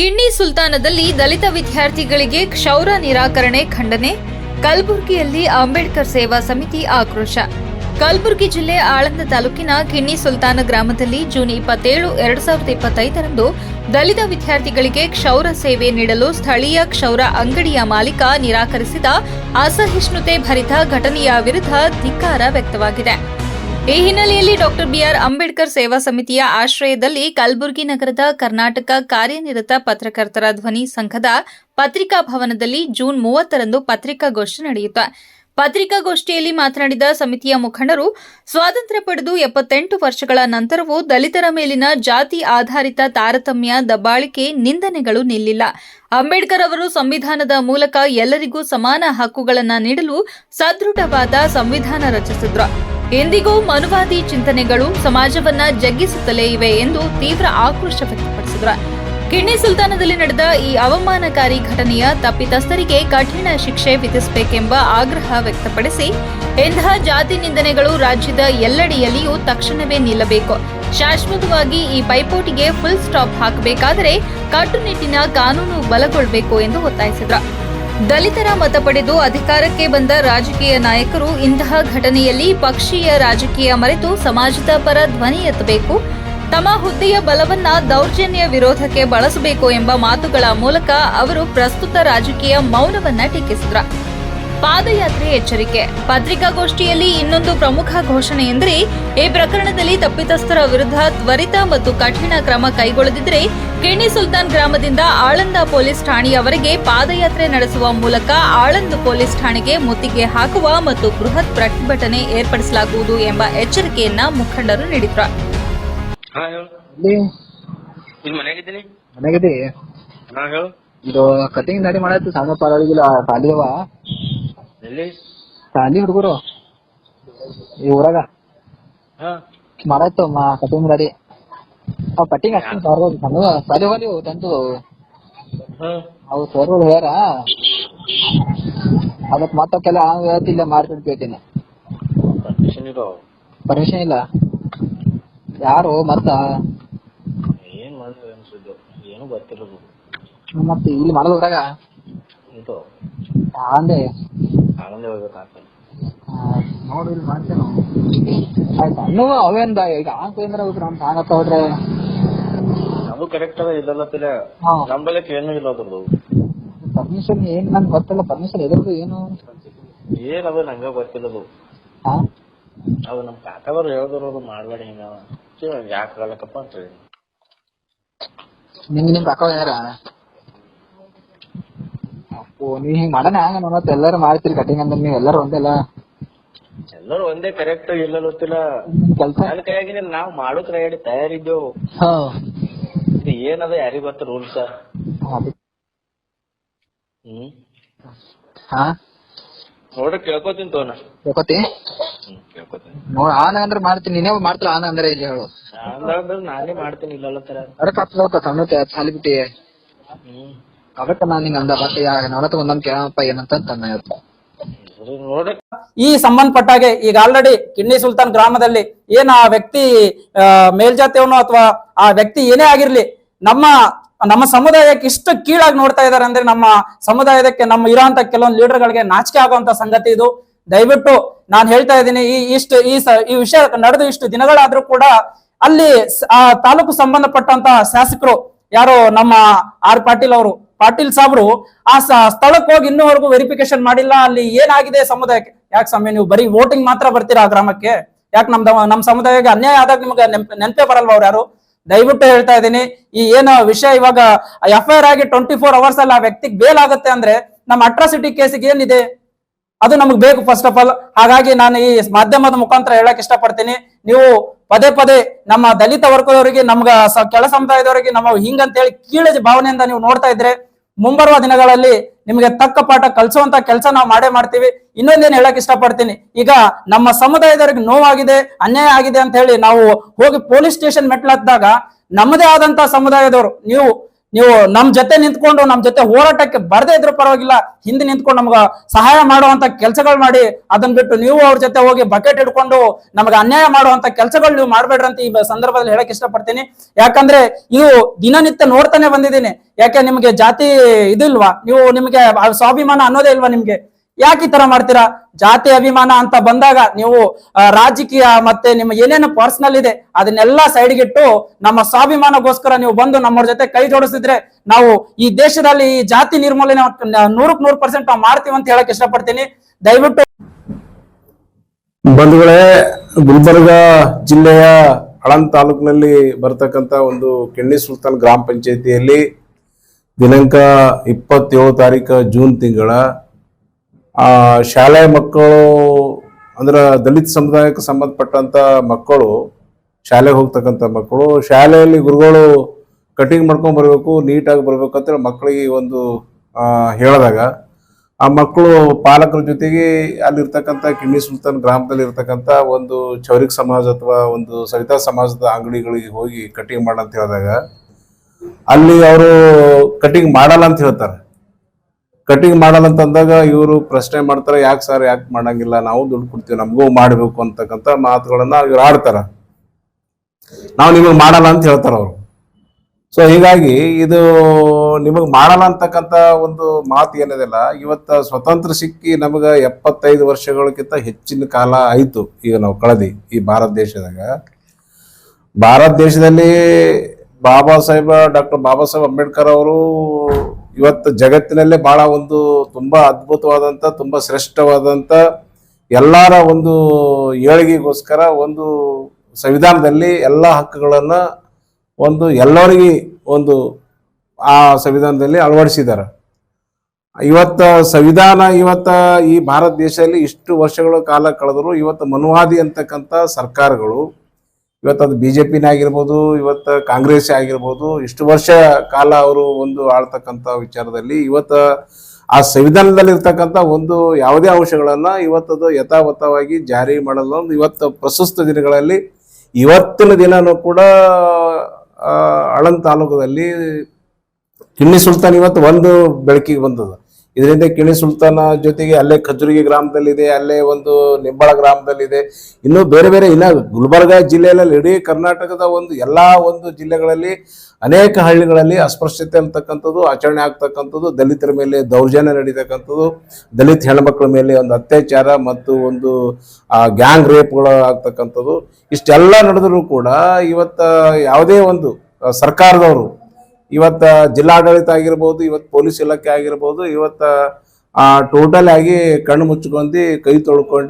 ಕಿಣ್ಣಿ ಸುಲ್ತಾನದಲ್ಲಿ ದಲಿತ ವಿದ್ಯಾರ್ಥಿಗಳಿಗೆ ಕ್ಷೌರ ನಿರಾಕರಣೆ ಖಂಡನೆ, ಕಲಬುರಗಿಯಲ್ಲಿ ಅಂಬೇಡ್ಕರ್ ಸೇವಾ ಸಮಿತಿ ಆಕ್ರೋಶ. ಕಲಬುರಗಿ ಜಿಲ್ಲೆ ಆಳಂದ ತಾಲೂಕಿನ ಕಿಣ್ಣಿ ಸುಲ್ತಾನ ಗ್ರಾಮದಲ್ಲಿ ಜೂನ್ ಇಪ್ಪತ್ತೇಳು, ಎರಡು ಸಾವಿರದ ಇಪ್ಪತ್ತೈದರಂದು ದಲಿತ ವಿದ್ಯಾರ್ಥಿಗಳಿಗೆ ಕ್ಷೌರ ಸೇವೆ ನೀಡಲು ಸ್ಥಳೀಯ ಕ್ಷೌರ ಅಂಗಡಿಯ ಮಾಲೀಕ ನಿರಾಕರಿಸಿದ ಅಸಹಿಷ್ಣುತೆ ಭರಿತ ಘಟನೆಯ ವಿರುದ್ಧ ಧಿಕ್ಕಾರ ವ್ಯಕ್ತವಾಗಿದೆ. ಈ ಹಿನ್ನೆಲೆಯಲ್ಲಿ ಡಾಕ್ಟರ್ ಬಿಆರ್ ಅಂಬೇಡ್ಕರ್ ಸೇವಾ ಸಮಿತಿಯ ಆಶ್ರಯದಲ್ಲಿ ಕಲಬುರಗಿ ನಗರದ ಕರ್ನಾಟಕ ಕಾರ್ಯನಿರತ ಪತ್ರಕರ್ತರ ಧ್ವನಿ ಸಂಘದ ಪತ್ರಿಕಾ ಭವನದಲ್ಲಿ ಜೂನ್ ಮೂವತ್ತರಂದು ಪತ್ರಿಕಾಗೋಷ್ಠಿ ನಡೆಯಿತು. ಪತ್ರಿಕಾಗೋಷ್ಠಿಯಲ್ಲಿ ಮಾತನಾಡಿದ ಸಮಿತಿಯ ಮುಖಂಡರು, ಸ್ವಾತಂತ್ರ್ಯ ಪಡೆದು ಎಪ್ಪತ್ತೆಂಟು ವರ್ಷಗಳ ನಂತರವೂ ದಲಿತರ ಮೇಲಿನ ಜಾತಿ ಆಧಾರಿತ ತಾರತಮ್ಯ, ದಬ್ಬಾಳಿಕೆ, ನಿಂದನೆಗಳು ನಿಲ್ಲಿಲ್ಲ. ಅಂಬೇಡ್ಕರ್ ಅವರು ಸಂವಿಧಾನದ ಮೂಲಕ ಎಲ್ಲರಿಗೂ ಸಮಾನ ಹಕ್ಕುಗಳನ್ನು ನೀಡಲು ಸದೃಢವಾದ ಸಂವಿಧಾನ ರಚಿಸಿದ್ರು. ಎಂದಿಗೂ ಮನುವಾದಿ ಚಿಂತನೆಗಳು ಸಮಾಜವನ್ನ ಜಗ್ಗಿಸುತ್ತಲೇ ಇವೆ ಎಂದು ತೀವ್ರ ಆಕ್ರೋಶ ವ್ಯಕ್ತಪಡಿಸಿದ್ರು. ಕಿಣ್ಣಿ ಸುಲ್ತಾನದಲ್ಲಿ ನಡೆದ ಈ ಅವಮಾನಕಾರಿ ಘಟನೆಯ ತಪ್ಪಿತಸ್ಥರಿಗೆ ಕಠಿಣ ಶಿಕ್ಷೆ ವಿಧಿಸಬೇಕೆಂಬ ಆಗ್ರಹ ವ್ಯಕ್ತಪಡಿಸಿ ಇಂತಹ ಜಾತಿ ನಿಂದನೆಗಳು ರಾಜ್ಯದ ಎಲ್ಲೆಡೆಯಲ್ಲಿಯೂ ತಕ್ಷಣವೇ ನಿಲ್ಲಬೇಕು. ಶಾಶ್ವತವಾಗಿ ಈ ಪೈಪೋಟಿಗೆ ಫುಲ್ ಸ್ಟಾಪ್ ಹಾಕಬೇಕಾದರೆ ಕಟ್ಟುನಿಟ್ಟಿನ ಕಾನೂನು ಬಲಗೊಳ್ಳಬೇಕು ಎಂದು ಒತ್ತಾಯಿಸಿದರು. ದಲಿತರ ಮತ ಪಡೆದು ಅಧಿಕಾರಕ್ಕೆ ಬಂದ ರಾಜಕೀಯ ನಾಯಕರು ಇಂತಹ ಘಟನೆಯಲ್ಲಿ ಪಕ್ಷೀಯ ರಾಜಕೀಯ ಮರೆತು ಸಮಾಜದ ಪರ ಧ್ವನಿ ಎತ್ತಬೇಕು. ತಮ್ಮ ಹುದ್ದೆಯ ಬಲವನ್ನ ದೌರ್ಜನ್ಯ ವಿರೋಧಕ್ಕೆ ಬಳಸಬೇಕು ಎಂಬ ಮಾತುಗಳ ಮೂಲಕ ಅವರು ಪ್ರಸ್ತುತ ರಾಜಕೀಯ ಮೌನವನ್ನ ಟೀಕಿಸಿದ್ರ. ಪಾದಯಾತ್ರೆ ಎಚ್ಚರಿಕೆ. ಪತ್ರಿಕಾಗೋಷ್ಠಿಯಲ್ಲಿ ಇನ್ನೊಂದು ಪ್ರಮುಖ ಘೋಷಣೆ ಎಂದರೆ ಈ ಪ್ರಕರಣದಲ್ಲಿ ತಪ್ಪಿತಸ್ಥರ ವಿರುದ್ಧ ತ್ವರಿತ ಮತ್ತು ಕಠಿಣ ಕ್ರಮ ಕೈಗೊಳ್ಳದಿದ್ದರೆ ಕಿಣಿ ಸುಲ್ತಾನ್ ಗ್ರಾಮದಿಂದ ಆಳಂದ ಪೊಲೀಸ್ ಠಾಣೆಯವರೆಗೆ ಪಾದಯಾತ್ರೆ ನಡೆಸುವ ಮೂಲಕ ಆಳಂದ ಪೊಲೀಸ್ ಠಾಣೆಗೆ ಮುತ್ತಿಗೆ ಹಾಕುವ ಮತ್ತು ಬೃಹತ್ ಪ್ರತಿಭಟನೆ ಏರ್ಪಡಿಸಲಾಗುವುದು ಎಂಬ ಎಚ್ಚರಿಕೆಯನ್ನ ಮುಖಂಡರು ನೀಡಿದ್ರು. ಇದು ಕಟಿಂಗ್ ದಾಡಿ ಮಾಡತ್ತು ಸಣ್ಣ ಸಾಲಿಯವ ಎಲ್ಲಿ? ಹುಡುಗರು. ಈ ಊರಾಗ. ಹಾ. ಮಾ ಕಟಿಂಗ್ ದಾಡಿ ಅವ್ ಕಟಿಂಗ್ ಅಷ್ಟೇ ಸಾವಿರ ಸಣ್ಣ ಸಾಲಿ ಹೋಗಿ ಹಾ. ಅವು ಸರ್ಗಳು ಹೇಳ್ಯಾರ. ಅದಕ್ಕೆ ಮತ್ತಕ್ಕೆಲ್ಲ ಹಂಗ ಹೇಳ್ತಿಲ್ಲ ಮಾಡ್ತೀನಿ ಕೇಳ್ತೀನಿ. ಪರ್ಮಿಷನ್ ಇರೋ ಪರ್ಮಿಷನ್ ಇಲ್ಲ. ಯಾರು ಮತ್ತ? ಏನ್ ಮಾಡಿದ್ರು ಅನ್ಸಿದ್ದು? ಏನು ಗೊತ್ತಿರೋದು. ಮತ್ತೆ ಇಲ್ಲಿ ಮಾಡೋದ್ರಾಗ ಇದು. ಅಂದೆ? ಆನಂದ ನೋಡಿ ಮಾಡ್ತೇನೆ ಆಯ್ತು? ಸಣ್ಣ ಅವೇನ್ ಈಗ ಆಂಕ್ ಏನಾರ ನಮ್ ಸಾಂಗತ್ತ ಹೋದ್ರೆ ಅದು ಕರೆಕ್ಟ್ ಅದ ಇದೆಲ್ಲ ಹಾ. ನಂಬಲಕ್ಕೆ ಏನು ಇಲ್ಲ ಅದ್ರದ್ದು. ಪರ್ಮಿಷನ್ ಏನ್ ನಂಗೆ ಗೊತ್ತಿಲ್ಲ ಪರ್ಮಿಷನ್ ಎದ್ರದ್ದು ಏನು? ಏನದ ನಂಗ ಗೊತ್ತಿಲ್ಲ ಅದು. ಅದು ನಮ್ ಕಾಕದವ್ರು ಹೇಳಿದ್ರು ಅದು ಮಾಡ್ಬೇಡ ಹಿಂಗ. ಯಾಕೆ ಹೇಳಕಪ್ಪ ಅಂತ ಹೇಳಿ ನಿಮ್ ನಿಮ್ ಕಾಕ ಅಪ್ಪೋ ನೀವ್ ಹಿಂಗ್ ಮಾಡನ ಹಂಗ ನೋಡತ್ ಎಲ್ಲಾರು ಮಾಡ್ತೀರಿ ಕಟಿಂಗ್ ಅಂದ್ರೆ ನೀವ್ ಎಲ್ಲಾರು ಒಂದೆಲ್ಲ ಎಲ್ಲರೂ ಒಂದೇ ಕರೆಕ್ಟ್ ಇಲ್ಲ ಗೊತ್ತಿಲ್ಲ. ಕೆಲ್ಸ? ನನ್ನ ಕೈಯಾಗಿನ ನಾವ್ ಮಾಡೋ ಕೈಯಾಡಿ ತಯಾರಿದ್ದೇವು. ಹಾ. ಇದು ಏನದ ಯಾರಿಗ್ ಗೊತ್ತ ರೂಲ್ಸ್ ಅದು- ಹ್ಮ್. ಹಾ? ನೋಡ್ರಿ ಕೇಳ್ಕೊತೀನಿ ತೋನ ಬೇಕೋತಿ ಹ್ಮ್ ಕೇಳ್ಕೊತೀನಿ. ನೋಡ್ ಆನ ಅಂದ್ರೆ ಮಾಡ್ತೀನಿ. ನೀನೇ ಮಾಡ್ತಿಲ್ಲ ಆನ ಅಂದ್ರೆ ಇಲ್ಲಿ ಹೇಳು. ಅಂದ್ರೆ ನಾನೇ ಮಾಡ್ತೀನಿ ಇಲ್ಲ ತರ. ಅರೆ ಕಪ್ಪ ಸಣ್ಣ ಸಾಲಿ ಬಿಟ್ಟಿ. ಹ್ಮ್. ಅದಕ್ಕೆ ನಾನು ನಿಂಗೆ ಅಂದ ಮತ್ತೆ ಯಾ ಒಂದೊಂದು ಕೇಳಪ್ಪ ಏನಂತ ತನ್ನ ಈ ಸಂಬಂಧಪಟ್ಟಾಗೆ ಈಗ ಆಲ್ರೆಡಿ ಕಿಡ್ನಿ ಸುಲ್ತಾನ್ ಗ್ರಾಮದಲ್ಲಿ ಏನ್ ಆ ವ್ಯಕ್ತಿ ಮೇಲ್ಜಾತಿಯವನು ಅಥವಾ ಆ ವ್ಯಕ್ತಿ ಏನೇ ಆಗಿರ್ಲಿ, ನಮ್ಮ ನಮ್ಮ ಸಮುದಾಯಕ್ಕೆ ಇಷ್ಟು ಕೀಳಾಗಿ ನೋಡ್ತಾ ಇದಾರೆ ಅಂದ್ರೆ ನಮ್ಮ ಸಮುದಾಯದಕ್ಕೆ, ನಮ್ಮ ಇರೋಂತ ಕೆಲವೊಂದು ಲೀಡರ್ಗಳಿಗೆ ನಾಚಿಕೆ ಆಗುವಂತ ಸಂಗತಿ ಇದು. ದಯವಿಟ್ಟು ನಾನು ಹೇಳ್ತಾ ಇದ್ದೀನಿ, ಈ ಇಷ್ಟು, ಈ ಈ ವಿಷಯ ನಡೆದು ಇಷ್ಟು ದಿನಗಳಾದ್ರೂ ಕೂಡ ಅಲ್ಲಿ ಆ ತಾಲೂಕು ಸಂಬಂಧಪಟ್ಟಂತ ಶಾಸಕರು, ಯಾರು ನಮ್ಮ ಆರ್ ಪಾಟೀಲ್ ಅವರು ಪಾಟೀಲ್ ಸಾಬ್ರು, ಆ ಸ್ಥಳಕ್ಕೆ ಹೋಗಿ ಇನ್ನೂವರೆಗೂ ವೆರಿಫಿಕೇಶನ್ ಮಾಡಿಲ್ಲ, ಅಲ್ಲಿ ಏನಾಗಿದೆ ಸಮುದಾಯಕ್ಕೆ? ಯಾಕೆ ಸಮಯ ನೀವು ಬರೀ ವೋಟಿಂಗ್ ಮಾತ್ರ ಬರ್ತೀರಾ ಆ ಗ್ರಾಮಕ್ಕೆ? ಯಾಕೆ ನಮ್ದ ನಮ್ಮ ಸಮುದಾಯಕ್ಕೆ ಅನ್ಯಾಯ ಆದಾಗ ನಿಮ್ಗೆ ನೆನ್ಪ್ ಬರಲ್ವಾ ಅವ್ರು ಯಾರು? ದಯವಿಟ್ಟು ಹೇಳ್ತಾ ಇದ್ದೀನಿ, ಈ ಏನು ವಿಷಯ ಇವಾಗ ಎಫ್ ಐ ಆರ್ ಆಗಿ ಟ್ವೆಂಟಿ ಫೋರ್ ಅವರ್ಸ್ ಅಲ್ಲಿ ಆ ವ್ಯಕ್ತಿಗೆ ಬೇಲ್ ಆಗುತ್ತೆ ಅಂದ್ರೆ ನಮ್ಮ ಅಟ್ರಾಸಿಟಿ ಕೇಸಿಗೆ ಏನಿದೆ? ಅದು ನಮಗೆ ಬೇಕು ಫಸ್ಟ್ ಆಫ್ ಆಲ್ ಹಾಗಾಗಿ ನಾನು ಈ ಮಾಧ್ಯಮದ ಮುಖಾಂತರ ಹೇಳಕ್ ಇಷ್ಟಪಡ್ತೀನಿ. ನೀವು ಪದೇ ಪದೇ ನಮ್ಮ ದಲಿತ ವರ್ಗದವರಿಗೆ, ನಮ್ಗ ಕೆಳ ಸಮುದಾಯದವರಿಗೆ, ನಮ್ಮ ಹಿಂಗಂತ ಹೇಳಿ ಕೀಳಜ ಭಾವನೆಯಿಂದ ನೀವು ನೋಡ್ತಾ ಇದ್ರೆ ಮುಂಬರುವ ದಿನಗಳಲ್ಲಿ ನಿಮಗೆ ತಕ್ಕ ಪಾಠ ಕಲಿಸುವಂತ ಕೆಲಸ ನಾವು ಮಾಡೇ ಮಾಡ್ತೀವಿ. ಇನ್ನೊಂದೇನು ಹೇಳಕ್ ಇಷ್ಟಪಡ್ತೀನಿ? ಈಗ ನಮ್ಮ ಸಮುದಾಯದವರಿಗೆ ನೋವಾಗಿದೆ, ಅನ್ಯಾಯ ಆಗಿದೆ ಅಂತ ಹೇಳಿ ನಾವು ಹೋಗಿ ಪೊಲೀಸ್ ಸ್ಟೇಷನ್ ಮೆಟ್ಲತ್ತಾಗ ನಮ್ಮದೇ ಆದಂತ ಸಮುದಾಯದವರು, ನೀವು ನೀವು ನಮ್ ಜೊತೆ ನಿಂತ್ಕೊಂಡು, ನಮ್ ಜೊತೆ ಹೋರಾಟಕ್ಕೆ ಬರದೇ ಇದ್ರೂ ಪರವಾಗಿಲ್ಲ, ಹಿಂದೆ ನಿಂತ್ಕೊಂಡು ನಮ್ಗ ಸಹಾಯ ಮಾಡುವಂತ ಕೆಲಸಗಳು ಮಾಡಿ ಅದನ್ನ ಬಿಟ್ಟು ನೀವು ಅವ್ರ ಜೊತೆ ಹೋಗಿ ಬಕೆಟ್ ಹಿಡ್ಕೊಂಡು ನಮ್ಗೆ ಅನ್ಯಾಯ ಮಾಡುವಂತ ಕೆಲಸಗಳು ನೀವು ಮಾಡಬೇಡ್ರಿ ಅಂತ ಈ ಸಂದರ್ಭದಲ್ಲಿ ಹೇಳಕ್ ಇಷ್ಟಪಡ್ತೀನಿ. ಯಾಕಂದ್ರೆ ನೀವು ದಿನನಿತ್ಯ ನೋಡ್ತಾನೆ ಬಂದಿದ್ದೀನಿ. ಯಾಕೆ, ನಿಮ್ಗೆ ಜಾತಿ ಇದಿಲ್ವಾ? ನೀವು ನಿಮ್ಗೆ ಸ್ವಾಭಿಮಾನ ಅನ್ನೋದೇ ಇಲ್ವಾ ನಿಮ್ಗೆ? ಯಾಕೆ ಈ ತರ ಮಾಡ್ತೀರಾ? ಜಾತಿ ಅಭಿಮಾನ ಅಂತ ಬಂದಾಗ ನೀವು ರಾಜಕೀಯ ಮತ್ತೆ ನಿಮ್ಮ ಏನೇನು ಪರ್ಸನಲ್ ಇದೆ, ಅದನ್ನೆಲ್ಲ ಸೈಡ್ಗಿಟ್ಟು ನಮ್ಮ ಸ್ವಾಭಿಮಾನಗೋಸ್ಕರ ನೀವು ಬಂದು ನಮ್ಮವ್ರ ಜೊತೆ ಕೈ ಜೋಡಿಸಿದ್ರೆ ನಾವು ಈ ದೇಶದಲ್ಲಿ ಈ ಜಾತಿ ನಿರ್ಮೂಲನೆ ನೂರಕ್ ನೂರು ಪರ್ಸೆಂಟ್ ನಾವು ಮಾಡ್ತೀವಿ ಅಂತ ಹೇಳಕ್ ಇಷ್ಟಪಡ್ತೀನಿ. ದಯವಿಟ್ಟು ಬಂಧುಗಳೇ, ಗುಲ್ಬರ್ಗ ಜಿಲ್ಲೆಯ ಆಳಂದ್ ತಾಲೂಕಿನಲ್ಲಿ ಬರ್ತಕ್ಕಂತ ಒಂದು ಕೆಣ್ಣಿ ಸುಲ್ತಾನ್ ಗ್ರಾಮ ಪಂಚಾಯತಿಯಲ್ಲಿ ದಿನಾಂಕ ಇಪ್ಪತ್ತೇಳು ತಾರೀಕು ಜೂನ್ ತಿಂಗಳ ಶಾಲೆ ಮಕ್ಕಳು ಅಂದ್ರೆ ದಲಿತ ಸಮುದಾಯಕ್ಕೆ ಸಂಬಂಧಪಟ್ಟಂತ ಮಕ್ಕಳು ಶಾಲೆಗೆ ಹೋಗ್ತಕ್ಕಂಥ ಮಕ್ಕಳು ಶಾಲೆಯಲ್ಲಿ ಗುರುಗಳು ಕಟಿಂಗ್ ಮಾಡ್ಕೊಂಡು ಬರಬೇಕು ನೀಟಾಗಿ ಬರ್ಬೇಕು ಅಂತ ಮಕ್ಕಳಿಗೆ ಒಂದು ಆ, ಹೇಳಿದಾಗ ಆ ಮಕ್ಕಳು ಪಾಲಕರ ಜೊತೆಗೆ ಅಲ್ಲಿರ್ತಕ್ಕಂಥ ಕಿನ್ನಿ ಸುಲ್ತಾನ್ ಗ್ರಾಮದಲ್ಲಿ ಇರ್ತಕ್ಕಂಥ ಒಂದು ಚೌರಿಕ್ ಸಮಾಜ ಅಥವಾ ಒಂದು ಸವಿತಾ ಸಮಾಜದ ಅಂಗಡಿಗಳಿಗೆ ಹೋಗಿ ಕಟಿಂಗ್ ಅಂತ ಹೇಳಿದಾಗ ಅಲ್ಲಿ ಅವರು ಕಟಿಂಗ್ ಮಾಡಲ್ಲ ಅಂತ ಹೇಳ್ತಾರೆ. ಕಟಿಂಗ್ ಮಾಡಲ್ಲ ಅಂತ ಅಂದಾಗ ಇವರು ಪ್ರಶ್ನೆ ಮಾಡ್ತಾರೆ, ಯಾಕೆ ಸರ್ ಯಾಕೆ ಮಾಡಂಗಿಲ್ಲ, ನಾವು ದುಡ್ಡು ಕೊಡ್ತೀವಿ, ನಮಗೂ ಮಾಡಬೇಕು ಅಂತಕ್ಕಂಥ ಮಾತುಗಳನ್ನ ಇವ್ರು ಆಡ್ತಾರೆ. ನಾವು ನಿಮಗೆ ಮಾಡಲ್ಲ ಅಂತ ಹೇಳ್ತಾರೆ ಅವರು. ಸೊ ಹೀಗಾಗಿ ಇದು ನಿಮಗೆ ಮಾಡಲ್ಲ ಅಂತಕ್ಕಂಥ ಒಂದು ಮಾತು ಏನಿದೆಲ್ಲ, ಇವತ್ತ ಸ್ವತಂತ್ರ ಸಿಕ್ಕಿ ನಮಗ ಎಪ್ಪತ್ತೈದು ವರ್ಷಗಳಕ್ಕಿಂತ ಹೆಚ್ಚಿನ ಕಾಲ ಆಯ್ತು ಈಗ ನಾವು ಕಳೆದಿ ಈ ಭಾರತ ದೇಶದಾಗ. ಭಾರತ ದೇಶದಲ್ಲಿ ಬಾಬಾ ಸಾಹೇಬ, ಡಾಕ್ಟರ್ ಬಾಬಾ ಸಾಹೇಬ್ ಅಂಬೇಡ್ಕರ್ ಅವರು ಇವತ್ತು ಜಗತ್ತಿನಲ್ಲೇ ಬಹಳ ಒಂದು ತುಂಬಾ ಅದ್ಭುತವಾದಂತ, ತುಂಬಾ ಶ್ರೇಷ್ಠವಾದಂತ, ಎಲ್ಲರ ಒಂದು ಏಳಿಗೆಗೋಸ್ಕರ ಒಂದು ಸಂವಿಧಾನದಲ್ಲಿ ಎಲ್ಲ ಹಕ್ಕುಗಳನ್ನು ಒಂದು ಎಲ್ಲರಿಗೆ ಒಂದು ಆ ಸಂವಿಧಾನದಲ್ಲಿ ಅಳವಡಿಸಿದ್ದಾರೆ. ಇವತ್ತು ಸಂವಿಧಾನ, ಇವತ್ತು ಈ ಭಾರತ ದೇಶದಲ್ಲಿ ಇಷ್ಟು ವರ್ಷಗಳ ಕಾಲ ಕಳೆದರೂ ಇವತ್ತು ಮನುವಾದಿ ಅಂತಕ್ಕಂಥ ಸರ್ಕಾರಗಳು ಇವತ್ತು ಅದು ಬಿಜೆಪಿನೇ ಆಗಿರ್ಬೋದು ಇವತ್ತು ಕಾಂಗ್ರೆಸ್ ಆಗಿರ್ಬೋದು ಇಷ್ಟು ವರ್ಷ ಕಾಲ ಅವರು ಒಂದು ಆಳ್ತಕ್ಕಂಥ ವಿಚಾರದಲ್ಲಿ ಇವತ್ತು ಆ ಸಂವಿಧಾನದಲ್ಲಿರ್ತಕ್ಕಂಥ ಒಂದು ಯಾವುದೇ ಅಂಶಗಳನ್ನು ಇವತ್ತದು ಯಥಾವತ್ತವಾಗಿ ಜಾರಿ ಮಾಡಲು ಇವತ್ತು ಪ್ರಸ್ತುತ ದಿನಗಳಲ್ಲಿ ಇವತ್ತಿನ ದಿನನೂ ಕೂಡ ಆ, ಆಳಂದ್ ತಾಲೂಕದಲ್ಲಿ ಕಿಣ್ಣಿ ಸುಲ್ತಾನ್ ಇವತ್ತು ಒಂದು ಬೆಳಕಿಗೆ ಬಂದದ. ಇದರಿಂದ ಕಿಣಿ ಸುಲ್ತಾನ ಜೊತೆಗೆ ಅಲ್ಲೇ ಖಜುರಿಗೆ ಗ್ರಾಮದಲ್ಲಿದೆ, ಅಲ್ಲೇ ಒಂದು ನಿಂಬಳ ಗ್ರಾಮದಲ್ಲಿದೆ. ಇನ್ನು ಬೇರೆ ಬೇರೆ ಇನ್ನ ಗುಲ್ಬರ್ಗ ಜಿಲ್ಲೆಯಲ್ಲಿ ಇಡೀ ಕರ್ನಾಟಕದ ಒಂದು ಎಲ್ಲಾ ಒಂದು ಜಿಲ್ಲೆಗಳಲ್ಲಿ ಅನೇಕ ಹಳ್ಳಿಗಳಲ್ಲಿ ಅಸ್ಪೃಶ್ಯತೆ ಅಂತಕ್ಕಂಥದ್ದು, ಆಚರಣೆ ಆಗ್ತಕ್ಕಂಥದ್ದು, ದಲಿತರ ಮೇಲೆ ದೌರ್ಜನ್ಯ ನಡೀತಕ್ಕಂಥದ್ದು, ದಲಿತ ಹೆಣ್ಮಕ್ಳ ಮೇಲೆ ಒಂದು ಅತ್ಯಾಚಾರ ಮತ್ತು ಒಂದು ಗ್ಯಾಂಗ್ ರೇಪ್ಗಳು ಆಗ್ತಕ್ಕಂಥದ್ದು. ಇಷ್ಟೆಲ್ಲ ನಡೆದರೂ ಕೂಡ ಇವತ್ತ ಯಾವುದೇ ಒಂದು ಸರ್ಕಾರದವರು ಇವತ್ತ ಜಿಲ್ಲಾಡಳಿತ ಆಗಿರ್ಬೋದು ಇವತ್ತು ಪೊಲೀಸ್ ಇಲಾಖೆ ಆಗಿರ್ಬೋದು ಇವತ್ತ ಟೋಟಲ್ ಆಗಿ ಕಣ್ಣು ಮುಚ್ಕೊಂಡು ಕೈ ತೊಳ್ಕೊಂಡು